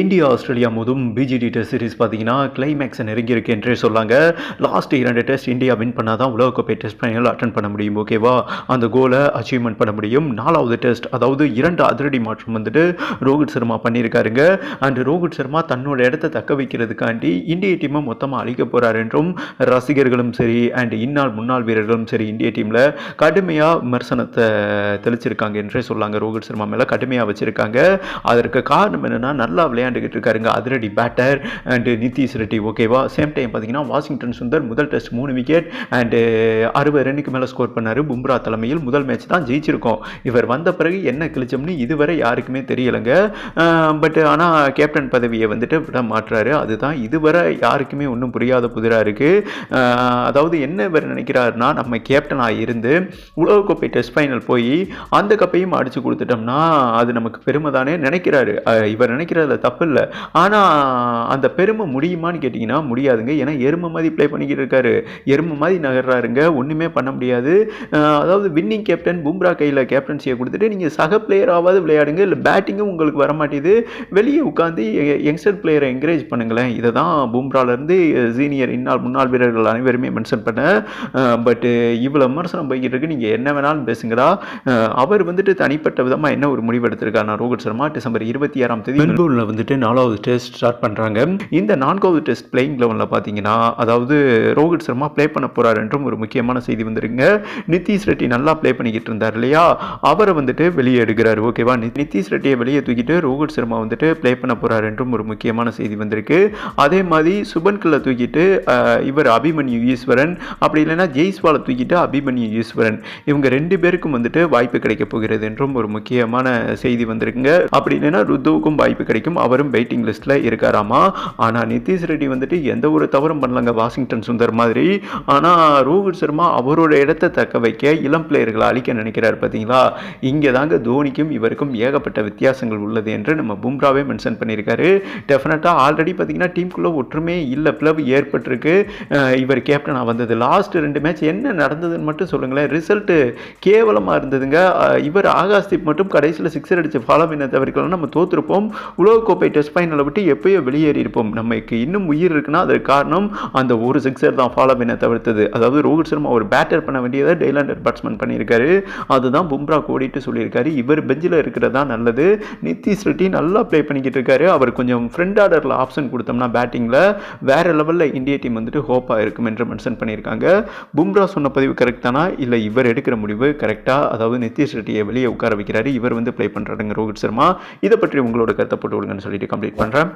India Australia முதும் BGT test series பார்த்தீங்கன்னா climax நெருங்கியிருக்கு என்றே சொல்லாங்க. லாஸ்ட் இரண்டு டெஸ்ட் இந்தியா வின் பண்ணால் தான் உலகக்கோப்பை டெஸ்ட் ஃபைனல் அட்டன் பண்ண முடியும் ஓகேவா அந்த கோலை அச்சீவ்மெண்ட் பண்ண முடியும். நாலாவது டெஸ்ட் அதாவது இரண்டு அதிரடி மாற்றம் வந்துட்டு ரோஹித் சர்மா பண்ணியிருக்காருங்க. அண்ட் ரோஹித் சர்மா தன்னோட இடத்த தக்க வைக்கிறதுக்காண்டி இந்திய டீமை மொத்தமாக அழிக்க போகிறார் என்றும் ரசிகர்களும் சரி அண்ட் இந்நாள் முன்னாள் வீரர்களும் சரி இந்திய டீமில் கடுமையாக விமர்சனத்தை தெளிச்சிருக்காங்க என்றே சொல்லாங்க ரோஹித் சர்மா மேலே கடுமையாக வச்சுருக்காங்க. அதற்கு காரணம் என்னென்னா நல்லா விளையாண்டுக்கிட்டு இருக்காருங்க. அதிரடி பேட்டர் அண்டு நிதிஷ் ரெட்டி ஓகேவா சேம் டைம் பார்த்தீங்கன்னா வாஷிங்டன் சுந்தர் முதல் டெஸ்ட் மூணு விக்கெட் அண்டு அறுபது ரன்னுக்கு மேலே ஸ்கோர் பண்ணார். பும்ரா தலைமையில் முதல் மேட்ச் தான் ஜெயிச்சிருக்கோம். இவர் வந்த பிறகு என்ன கிழிச்சோம்னு இதுவரை யாருக்குமே தெரியலைங்க. பட் ஆனால் கேப்டன் பதவியை வந்துட்டு விட மாட்டுறாரு அதுதான் இதுவரை யாருக்குமே ஒன்றும் புரியாத புதிராக இருக்குது அதாவது என்ன இவர் நினைக்கிறாருன்னா நம்ம கேப்டனாக இருந்து உலகக்கோப்பை டெஸ்ட் ஃபைனல் போய் அந்த கப்பையும் அடித்து கொடுத்துட்டோம்னா அது நமக்கு பெருமை தானே நினைக்கிறாரு இவர் நினைக்கிறதுல தப்பு இல்லை ஆனால் அந்த பெருமை முடியுமான்னு கேட்டிங்கன்னா முடியாதுங்க. ஏன்னா எருமை மாதிரி ப்ளே பண்ணிக்கிட்டு இருக்காரு. எருமை மாதிரி நகர்றாருங்க. ஒன்றுமே பண்ண முடியாது. அதாவது வின்னிங் கேப்டன் பும்ரா கையில் கேப்டன்சியை கொடுத்துட்டு நீங்கள் சக பிளேயராவது விளையாடுங்க. இல்லை பேட்டிங்கும் உங்களுக்கு வர மாட்டேது வெளியே உட்காந்து யங்ஸ்டர் பிளேயரை என்கரேஜ் பண்ணுங்களேன். இதை தான் பும்ராலேருந்து சீனியர் இந்நாள் முன்னாள் வீரர்கள் அனைவருமே மென்ஷன் பண்ண பட்டு இவ்வளோ விமர்சனம் போய்கிட்டு இருக்கு. நீங்கள் என்ன வேணாலும் பேசுங்கடா. அவர் வந்துட்டு தனிப்பட்ட விதமாக என்ன ஒரு முடிவு எடுத்திருக்காருன்னா ரோஹித் சர்மா டிசம்பர் இருபத்தி ஆறாம் தேதி மெல்போர்னில் வந்துட்டு நாலாவது டெஸ்ட் ஸ்டார்ட் பண்ணுறாங்க இந்த நான்காவது டெஸ்ட் பிளேயிங் லெவலில் பார்த்தீங்கன்னா அதாவது ரோஹித் சர்மா ப்ளே பண்ண போகிறார் என்றும் ஒரு முக்கியமான செய்தி வந்துருங்க நிதிஷ் ரெட்டி நல்லா ப்ளே பண்ணிக்கிட்டு இருந்தார் இல்லையா? அவரை வந்துட்டு வெளியே எடுக்கிறார் ஓகேவா நிதிஷ் ரெட்டியை வெளியே தூக்கிட்டு ரோஹித் சர்மா வந்துட்டு ப்ளே பண்ண போகிறார் என்றும் ஒரு முக்கியமான செய்தி வந்திருக்கு. அதே மாதிரி சுபன்கில் தூக்கிட்டு இவர் அபிமன்யு ஈஸ்வரன். அப்படி இல்லைன்னா ஜெய்ஸ்வாலை தூக்கிட்டு அபிமன்யு ஈஸ்வரன். இவங்க ரெண்டு பேருக்கும் வந்துட்டு வாய்ப்பு கிடைக்க போகிறது என்றும் ஒரு முக்கியமான செய்தி வந்திருக்குங்க. அப்படி இல்லைன்னா ருத்துவுக்கும் வாய்ப்பு கிடைக்கும். அவரும் வெயிட்டிங் லிஸ்ட்டில் இருக்காராமா? ஆனால் நிதிஷ் ரெட்டி வந்துட்டு எந்த ஒரு தவறும் பண்ணலங்க வாஷிங்டன் சுந்தர் மாதிரி. ஆனால் ரோஹித் சர்மா அவரோட இடத்தை தக்க வைக்க இளம் பிளேயர்களை அழிக்க நினைக்கிறார் பார்த்தீங்களா? இங்கே தாங்க தோனிக்கும் இவருக்கும் ஏகப்பட்ட வித்தியாசங்கள் உள்ளது என்று நம்ம பும்ராவே மென்ஷன் பண்ணியிருக்காரு. டெஃபினட்டாக ஆல்ரெடி பார்த்தீங்கன்னா டீமுக்குள்ளே ஒற்றுமே இல்லை பிளவு ஏற்பட்டிருக்கு. இவர் கேப்டனாக வந்தது. லாஸ்ட் ரெண்டு மேட்ச் என்ன நடந்ததுன்னு மட்டும் சொல்லுங்களேன். ரிசல்ட்டு கேவலமாக இருந்ததுங்க. இவர் ஆகாஷ்தீப் மட்டும் கடைசியில் சிக்ஸர் அடித்து ஃபாலோ பண்ண தவிர்க்கலாம் நம்ம தோற்றுருப்போம் உலகக்கோப்பை டெஸ்ட் ஃபைனலை விட்டு எப்பயோ வெளியேறியிருப்போம். நமக்கு இன்னும் உயிர் இருக்குன்னா அதற்கு காரணம் அந்த ஒரு சிக்ஸர் தான் ஃபாலோ பண்ண தவிர்த்தது. அதாவது ரோஹித் சர்மா ஒரு பேட்டர் பண்ண வேண்டியதை டெய்லாண்டர் பேட்ஸ்மேன் பண்ணியிருக்காரு. அதுதான் பும்ரா கோடிட்டு சொல்லியிருக்காரு. இவர் பெஞ்சில் இருக்கிறதா நல்லது. நிதிஷ் ரெட்டி நல்லா ப்ளே பண்ணிக்கிட்டு இருக்காரு. அவர் கொஞ்சம் ஃப்ரெண்ட் ஆர்டரில் ஆப்ஷன் கொடுத்தோம்னா பேட்டிங்கில் வேற லெவலில் இந்திய டீம் வந்துட்டு ஹோப்பாக இருக்கும் என்று மென்ஷன் பண்ணியிருக்காங்க. பும்ரா சொன்ன பதிவு கரெக்டானா இல்லை இவர் எடுக்கிற முடிவு கரெக்டாக அதாவது நிதிஷ் ரெட்டியை வெளியே உட்கார வைக்கிறாரு. இவர் வந்து ப்ளே பண்ணுறாருங்க ரோஹித் சர்மா. இதை பற்றி உங்களோட கருத்தை போட்டு விடுங்கன்னு சொல்லிட்டு கம்ப்ளீட் பண்ணுறேன்